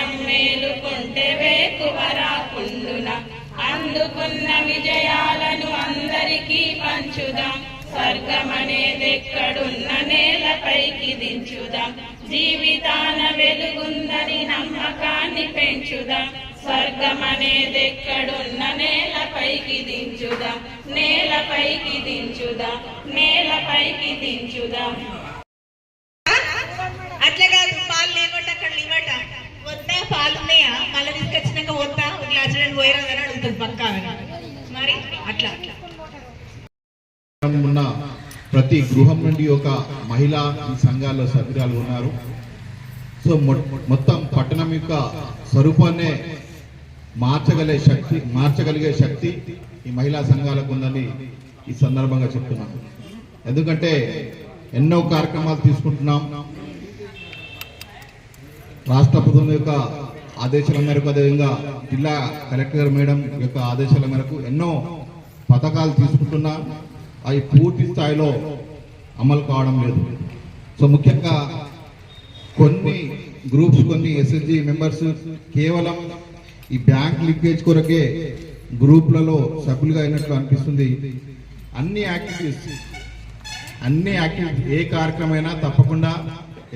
మేలుకుంటే జనం మేలుకుంటే వేకువరాకుండున అందుకున్న విజయాలను అందరికీ పంచుదాం. స్వర్గమనేదెక్కడున్న నేలపైకి దించుదాం. జీవితాన వెలుగుందని నమ్మకాన్ని పెంచుదాం. స్వర్గమనేదెక్కడున్న నేలపైకి దించుదాం. నేలపైకి దించుదాం. నేలపైకి దించుదాం అట్లా కాదు పాలు లేవట అక్కడ లేవట వద్దా పాలు ఉన్నాయా మళ్ళీ తీసుకొచ్చినాక వద్దా? ఒక గ్లాస్ రెండు పోయిరాదని అడుగుతుంది పక్క మరి అట్లా. అట్లా ఉన్న ప్రతి గృహం నుండి ఒక మహిళ ఈ సంఘాల్లో సభ్యురాలు ఉన్నారు. సో మొత్తం పట్టణం యొక్క స్వరూపాన్నే మార్చగలిగే శక్తి మార్చగలిగే శక్తి ఈ మహిళా సంఘాలకు ఉందని ఈ సందర్భంగా చెప్తున్నాను. ఎందుకంటే ఎన్నో కార్యక్రమాలు తీసుకుంటున్నాం. రాష్ట్ర ప్రభుత్వం యొక్క ఆదేశాల మేరకు అదేవిధంగా జిల్లా కలెక్టర్ మేడం యొక్క ఆదేశాల మేరకు ఎన్నో పథకాలు తీసుకుంటున్నా అవి పూర్తి స్థాయిలో అమలు కావడం లేదు. సో ముఖ్యంగా కొన్ని గ్రూప్స్ కొన్ని ఎస్ఎస్జి మెంబర్స్ కేవలం ఈ బ్యాంక్ లీకేజ్ కొరకే గ్రూప్లలో సభ్యులుగా అయినట్లు అనిపిస్తుంది. అన్ని యాక్టివిటీస్ అన్ని యాక్టివిటీ ఏ కార్యక్రమైనా తప్పకుండా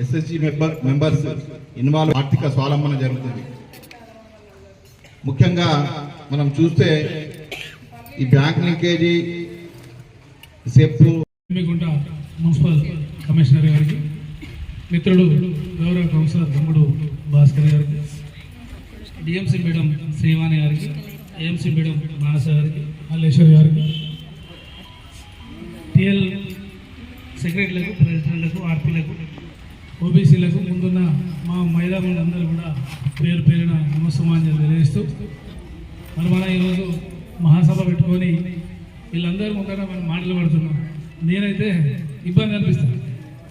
ఎస్ఎస్జి మెంబర్ మెంబర్స్ ఇన్వాల్వ్ ఆర్థిక స్వావలంబన జరుగుతుంది. ముఖ్యంగా మనం చూస్తే ఈ బ్యాంక్ లింకేజీ సెప్పు హన్మకొండ మున్సిపల్ కమిషనర్ గారికి మిత్రుడు గౌరవ కౌన్సిలర్ తమ్ముడు భాస్కర్ గారికి డిఎంసీ మేడం శ్రీవాణి గారికి ఏఎంసీ మేడం మానస గారికి మల్లేశ్వర్ గారికి టిఎల్ సెక్రటరీలకు ప్రెసిడెంట్లకు ఆర్పీలకు ఓబీసీలకు ముందున్న మా మహిళలందరూ కూడా పేరు పేరున నమస్సమాంజలు తెలియజేస్తూ మరి మన ఈరోజు మహాసభ పెట్టుకొని వీళ్ళందరూ ముందర మనం మాటలు పడుతున్నాం. నేనైతే ఇబ్బంది అనిపిస్తాను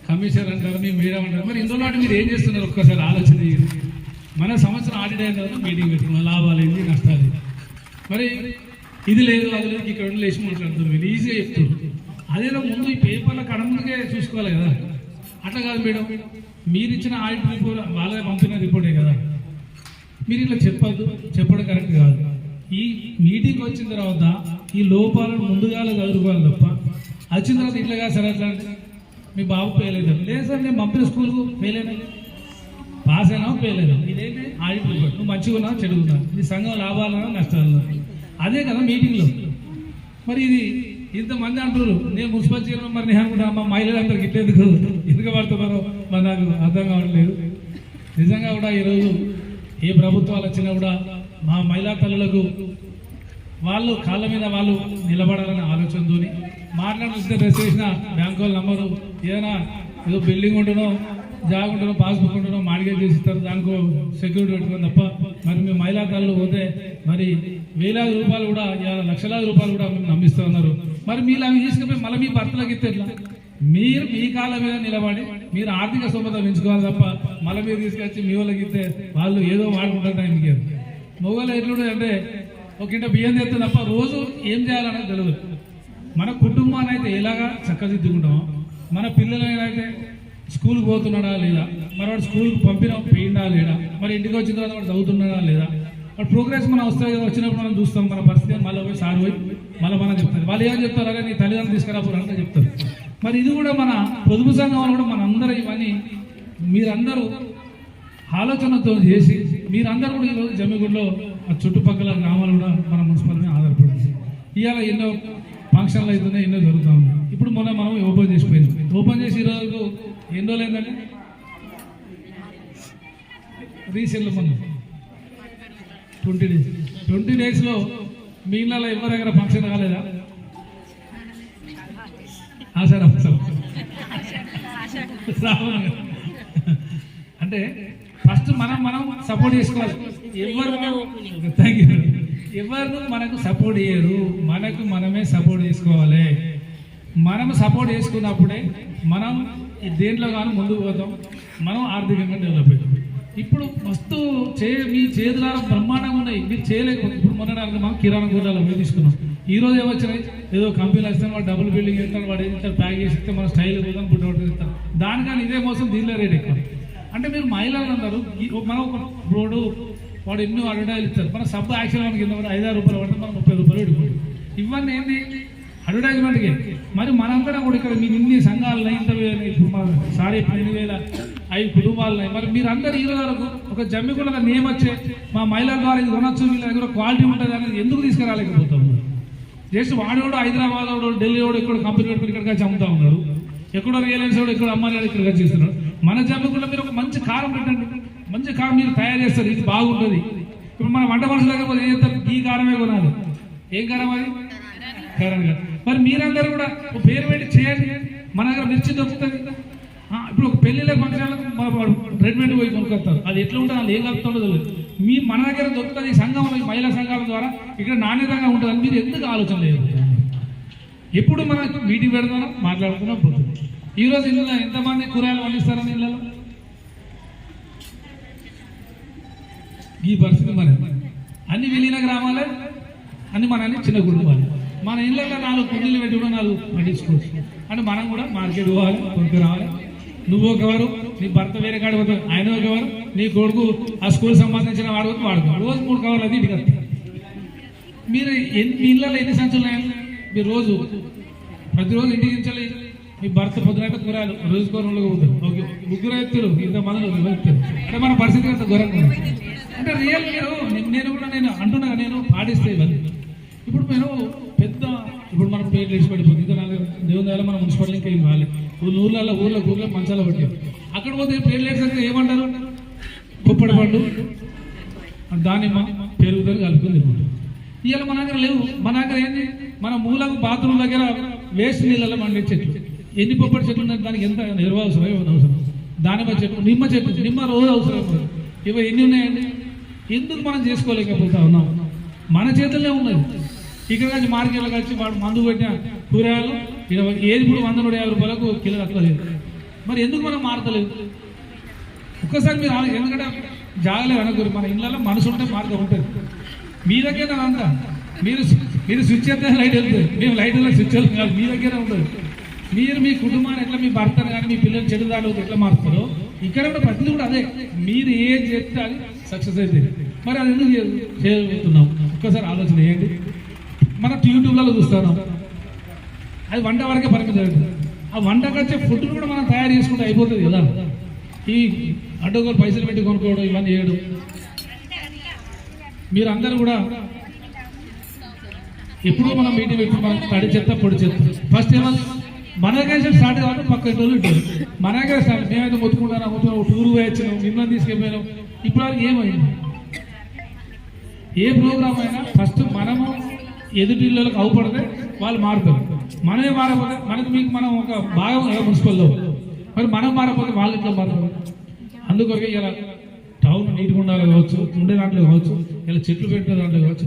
కమిషనర్ అంటారు మీ మీడియా అంటారు మరి ఇందులో మీరు ఏం చేస్తున్నారు? ఒక్కసారి ఆలోచన మన సంవత్సరం ఆడిట్ అయిన తర్వాత మీటింగ్ పెట్టుకున్నాం. లాభాలు ఏంటి నష్టాలు మరి ఇది లేదు అది లేదు ఇక్కడ ఉండి లేచి మాట్లాడుతున్నారు మీరు ఈజీగా చెప్తున్నారు. అదేదో ముందు ఈ పేపర్ల కడ ముందుకే చూసుకోవాలి కదా. అట్లా కాదు మేడం. మీరు ఇచ్చిన ఆడిట్ రిపోర్ట్ వాళ్ళే పంపిన రిపోర్టే కదా. మీరు ఇట్లా చెప్పద్దు. చెప్పడం కరెక్ట్ కాదు. ఈ మీటింగ్ వచ్చిన తర్వాత ఈ లోపాలను ముందుగా చదువుకోవాలి తప్ప వచ్చిన తర్వాత ఇట్లా కాదు సార్ అట్లా మీ బాబు ఫెయిల్ లేదు సార్ నేను పంపిన స్కూల్కు ఫెయిల్ అయినా పాస్ అయినా ఫెయిల్ అయినా ఆడిట్ రిపోర్ట్? నువ్వు మంచిగా ఉన్నావు? చెడుగున్నావు ఈ సంఘం లాభాలన్నా నష్టాలన్నా అదే కదా మీటింగ్లో. మరి ఇది ఇంతమంది అంటారు నేను మున్సిపల్ చైర్మన్ మరి నేను అనుకుంటా మా మహిళలందరూ ఇట్లేందుకు ఎందుకు? పడుతున్నారో మరి నాకు అర్థం కావట్లేదు నిజంగా కూడా ఈరోజు ఏ ప్రభుత్వాలు వచ్చినా కూడా మా మహిళా తల్లులకు వాళ్ళు కాళ్ళ మీద వాళ్ళు నిలబడాలనే ఆలోచనతో మాట్లాడితే డ్రెస్ చేసిన బ్యాంక్ వాళ్ళ నంబరు ఏదైనా ఏదో బిల్డింగ్ ఉంటునో జాగ్ ఉంటునో పాస్బుక్ ఉంటునో మార్గేజ్ చేసి ఇస్తారు. దానికో సెక్యూరిటీ పెట్టుకుని తప్ప మరి మీ మహిళా తల్లు పోతే మరి వేలాది రూపాయలు కూడా ఇవాళ లక్షలాది రూపాయలు కూడా మేము నమ్మిస్తూ ఉన్నారు మరి మీరు అవి తీసుకుపోయి మళ్ళీ మీ భర్తలకు ఇస్తే ఎట్లా? మీరు మీ కాళ్ళ మీద నిలబడి మీరు ఆర్థిక స్తోమత పెంచుకోవాలి తప్ప మళ్ళీ మీరు తీసుకొచ్చి మీ వాళ్ళకి ఇస్తే వాళ్ళు ఏదో వాడుకుంటారు టైంకి మొగలు ఎట్లుంటుంది అంటే ఒక ఇంట బియ్యం తెస్తే తప్ప రోజు ఏం చేయాలనేది తెలియదు మన కుటుంబాన్ని అయితే ఎలాగా చక్కదిద్దుకుంటామో మన పిల్లలైతే అయితే స్కూల్కి పోతున్నాడా లేదా మరి వాడు స్కూల్కి పంపిన పోయిందా లేదా మరి ఇంటికి వచ్చిన తర్వాత వాడు చదువుతున్నాడా లేదా వాడు ప్రోగ్రెస్ మనం వస్తే వచ్చినప్పుడు మనం చూస్తాం మన పరిస్థితి మళ్ళీ పోయి సార్ పోయి మళ్ళీ మనం చెప్తారు. వాళ్ళు ఏం చెప్తారు అలాగే నీ తల్లిదండ్రులు తీసుకురాబోరు అంతా చెప్తారు. మరి ఇది కూడా మన పొదుపు సంఘం వాళ్ళు కూడా అందరూ ఇవన్నీ మీరందరూ ఆలోచనతో చేసి మీరందరూ కూడా ఈరోజు జమ్మిగూడలో ఆ చుట్టుపక్కల గ్రామాలు కూడా మన మున్సిపల్ మీద ఆధారపడింది. ఇవాళ ఎన్నో ఫంక్షన్లు అవుతున్నాయి ఎన్నో జరుగుతూ ఉన్నాయి. ఇప్పుడు మొన్న మనం ఓపెన్ చేసిపోయింది ఓపెన్ చేసి ఈరోజు ఎన్ని రోజులు ఏంటంటే రీసెంట్లో మొన్న. Twenty days. ట్వంటీ డేస్లో మీ ఇళ్ళలో ఎవరి దగ్గర ఫంక్షన్ కాలేదా? ఆషాఢ అంటే ఫస్ట్ మనం మనం సపోర్ట్ చేసుకోవాలి. ఎవరు థ్యాంక్ యూ ఎవరు మనకు సపోర్ట్ చేయరు మనకు మనమే సపోర్ట్ చేసుకోవాలి. మనం సపోర్ట్ చేసుకున్నప్పుడే మనం దేంట్లో కానీ ముందుకు పోతాం. మనం ఆర్థికంగా డెవలప్ అవుతాం. ఇప్పుడు మస్తు చే మీ చేతులారా బ్రహ్మాండంగా ఉన్నాయి. మీరు చేయలేకపోతే ఇప్పుడు మొన్న నాకు మనం కిరాణా కూరలు మేము తీసుకున్నాం. ఈ రోజు ఏమొచ్చినాయి ఏదో కంపెనీలు వస్తాను వాడు డబుల్ బిల్డింగ్ ఇస్తాను వాడు ఏంటంటే ప్యాక్ చేసి ఇస్తే మన స్టైల్ పోదాం పుట్టి ఒకటి ఇస్తాను దానికని ఇదే మోసం దీనిలో రేట్ ఎక్కువ. అంటే మీరు మహిళలు అన్నారు మనం ఒక రోడ్డు వాడు ఎన్నో అడ్వర్టైజ్ ఇస్తారు. మన సబ్ యాక్సిడెంట్ కింద కూడా ఐదారు రూపాయలు పడితే మనం ముప్పై రూపాయలు పెట్టుకోండి ఇవన్నీ ఏంటి అడ్వర్టైజ్మెంట్కి. మరి మనందరం కూడా ఇక్కడ మీరు ఇన్ని సంఘాలు ఇంత వే- ఇప్పుడు మా సారీ పన్నెండు వేల ఐదు కుటుంబాలున్నాయి. మరి మీరు అందరు ఈ రోజు వరకు ఒక నేమ్ వచ్చే మా మహిళల ద్వారా ఇది కొనొచ్చు వీళ్ళ దగ్గర క్వాలిటీ ఉంటుంది అనేది ఎందుకు తీసుకురాలేకపోతాము? జస్ట్ వాడేవాడు హైదరాబాద్ వాడు ఢిల్లీ వాడు ఇక్కడ కంపెనీ పెట్టుకుని ఇక్కడికి వచ్చి అమ్ముతా ఉన్నారు. ఎక్కడో రియలెన్స్ వాడు ఇక్కడ అమ్మాలి ఇక్కడికి వచ్చి ఇస్తున్నాడు మన జమ్మికుల్లో మీరు ఒక మంచి కారం పెట్టండి. మంచి కారం మీరు తయారు చేస్తారు ఇది బాగుంటుంది. ఇప్పుడు మన వంట మనుషులు లేకపోతే ఏం చెప్తారు ఈ కారమే కొనాలి. ఏం కారం అది? కారం కాదు. మరి మీరందరూ కూడా ఒక పేరు పెట్టి చేయండి. మన దగ్గర మిర్చి దొరుకుతుంది. ఇప్పుడు పెళ్ళిళ్ళ ఫంక్షన్లకు రెడీమేడ్ పోయి కొనుక్కొస్తారు. అది ఎట్లా ఉంటుంది అది ఏం కలుపుతుందో తెలియదు. మీ మన దగ్గర దొరుకుతుంది ఈ సంఘం మహిళా సంఘాల ద్వారా. ఇక్కడ నాణ్యతంగా ఉంటుంది అని మీరు ఎందుకు ఆలోచన లేదు? ఎప్పుడు మనం మీటింగ్ పెడతాం మాట్లాడుకున్నాం పోతుంది ఈ రోజు ఇళ్ళలో ఎంతమంది కూరగాయలు పండిస్తారని ఇళ్ళలో? ఈ పరిస్థితి మన అన్ని విలీన గ్రామాలే అన్ని మన అన్ని చిన్న కుటుంబాలు మన ఇళ్ళల్లో నాలుగు కుండీలు పెట్టి కూడా నాలుగు పండించుకోవచ్చు. అంటే మనం కూడా మార్కెట్ పోవాలి కొనుక్కు రావాలి నువ్వు ఒకవారు నీ భర్త వేరే కాడ పోతావు ఆయన ఒకవారు నీ కొడుకు ఆ స్కూల్ సంబంధించిన వాడుకు వాడుకో రోజు మూడు కవర్లు అది ఇటు మీరు ఎన్ని మీ ఇళ్ళలో ఎన్ని సంచులు ఉన్నాయి? మీరు రోజు. ప్రతిరోజు ఇంటికి నుంచి మీ భర్త పొద్దునైతే కూరగాయలు రోజు కోరంలో పోతారు ఓకే. ముగ్గురు వ్యక్తులు ఇంత మంది వ్యక్తులు. అంటే మన పరిస్థితి అంత ఘోరంగా అంటే రియల్ మీరు నేను- కూడా నేను అంటున్నా నేను పాటిస్తే ఇవన్నీ. ఇప్పుడు మేము ఇప్పుడు మనం పేరు వేసి పడిపోతుంది ఇంకా నాలుగు దేవుని దగ్గర మన మున్సిపాలిటీ ఇంకా ఏం రాలేదు ఇప్పుడు ఊర్లలో ఊర్లో ఊర్లో మంచాల పట్టారు అక్కడ పోతే పేరు లేకపోతే ఏమంటారు? పుప్పడి పండు. దాని పెరుగుదని కలుపుకొని తింటుంటాం ఇవాళ మన దగ్గర లేవు. మన దగ్గర ఏంటి మన మూలకు బాత్రూమ్ దగ్గర వేస్ట్ నీళ్ళలో మండే చెట్లు. ఎన్ని పొప్పటి చెట్లు ఉన్నాయి? దానికి ఎంత ఎరువు అవసరం ఏమైనా అవసరం? దానిమ్మ చెట్టు నిమ్మ చెట్టు నిమ్మ రోజు అవసరం ఇవి ఎన్ని ఉన్నాయండి? ఎందుకు మనం చేసుకోలేకపోతా ఉన్నాం? మన చేతుల్లో ఉన్నది. ఇక్కడ నుంచి మార్కెట్లోకి వచ్చి వాడు మందు పెట్టిన కూరగాయలు ఇరవై ఏది ఇప్పుడు వంద నూట యాభై రూపాయలకు కిలో అట్లా లేదు. మరి ఎందుకు మనం మారతలేదు? ఒక్కసారి మీరు ఆలోచి- ఎందుకంటే జాగలేదు అనుకోరు. మన ఇళ్ళలో మనసు ఉంటే మార్గం ఉంటుంది. మీ దగ్గర అంతా. మీరు మీరు స్విచ్ అయితే లైట్ వెళ్తుంది. మేము లైట్ స్విచ్ వెళ్ళి కాదు. మీ దగ్గర ఉంటుంది. మీరు మీ కుటుంబాన్ని ఎట్లా మీ భర్తను కానీ మీ పిల్లలు చెడు దాడులకు ఎట్లా మారుతారో ఇక్కడ కూడా ప్రతిదీ కూడా అదే. మీరు ఏం చేస్తే అది సక్సెస్ అయితే. మరి అది ఎందుకు చేయగలుగుతున్నాం ఒక్కసారి ఆలోచన చేయండి. మనం యూట్యూబ్లలో చూస్తాను. అది వంట వరకే పరిమితం ఆ వంటకు వచ్చే ఫుడ్ కూడా మనం తయారు చేసుకుంటే అయిపోతుంది కదా. ఈ అడ్డగోలు పైసలు పెట్టి కొనుక్కోవడం ఇవన్నీ చేయడం మీరు అందరూ కూడా ఎప్పుడూ మనం మీటింగ్ పెట్టి మనం తడి చెత్త పొడి చెత్త. ఫస్ట్ ఏమో మన దగ్గర స్టార్ట్ కావాలి పక్క రోజులు మన దగ్గర స్టార్ట్ మేమైతే మొత్తుకుంటాను మొత్తం టూర్ పోయొచ్చినాం మిమ్మల్ని తీసుకెళ్ళిపోయినాం. ఇప్పుడు అది ఏమైంది? ఏ ప్రోగ్రామ్ అయినా ఫస్ట్ మనము ఎదుటి ఇళ్ళకి అవుపడితే వాళ్ళు మారుతారు. మనమే మారకపోతే మనకు మీకు మనం ఒక భాగం కదా మున్సిపల్లో మరి మనం మారకపోతే వాళ్ళు ఇట్లా మారుతారు? అందుకొరకే ఇలా టౌన్ నీట్గా ఉండాలి కావచ్చు ఉండే దాంట్లో కావచ్చు ఇలా చెట్లు పెట్టే దాంట్లో కావచ్చు.